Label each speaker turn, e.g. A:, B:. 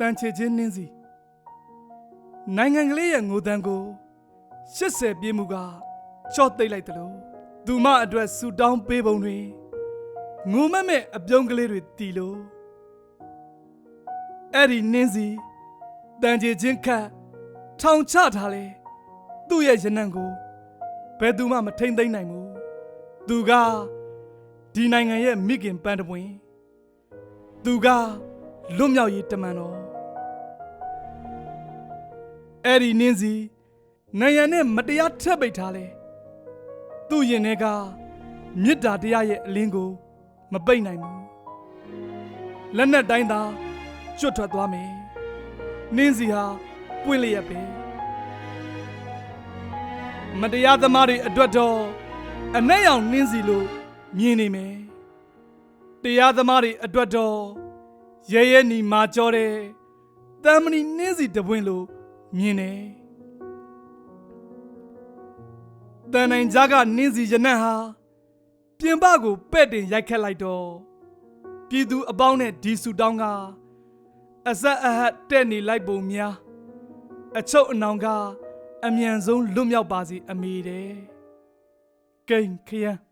A: တန်ချေချင်းနှင်းစီနိုင်ငံကလေးရဲ့ငိုတန်းကို80ပြည့်မှုကချော့သိမ့်လိုက်တယ်လို့သူမအတွက်ဆူတောင်းပေးပုံတွေငိုမက်မဲ့အပြုံးကလေးတွေတီလို့အဲ့ဒီနှင်းစီတန်ချေချင်းခတ်ထောင်ချထားလေသူ့ရဲ့ရနံ့ကိုဘယ်သူမှမထိမ့်သိမ့်နိုင်ဘူးသူကဒီနိုင်ငံရဲ့မိခင်ပန်းတပွင့်သူကလွတ်မြောက်ရေးတမန်တော် အဲ့ဒီနင်းစီနိုင်ငံနဲ့မတရားထက်ပိတ်ထားလေသူ့ရင်ထဲကမေတ္တာတရားရဲ့အလင်းကို မပိတ်နိုင်ဘူးလက်နဲ့တိုင်းသာကျွတ်ထွက်သွားမယ်နင်းစီဟာပွင့်လျက်ပဲမတရားသမားတွေအတွက်တော့အနဲ့ရောင်နင်းစီလို့မြင်နေမယ်တရားသမားတွေအတွက်တော့ရဲရဲနီမာကြောတဲ့တမ်မဏီနင်းစီတပွင့်လို့ မြင်တယ်တန်နိုင်ကြားကနင်းစီရနံ့ဟာပြင်ပကိုပဲ့တင်ရိုက်ခတ်လိုက်တော့ပြည်သူအပေါင်းနဲ့ဒီဆူတောင်းကအဆက်အဟတ်တဲ့နေလိုက်ပုံများအချုပ်အနောင်ကအမြန်ဆုံးလွတ်မြောက်ပါစေအမေတဲ့ကိန်းခရမ်း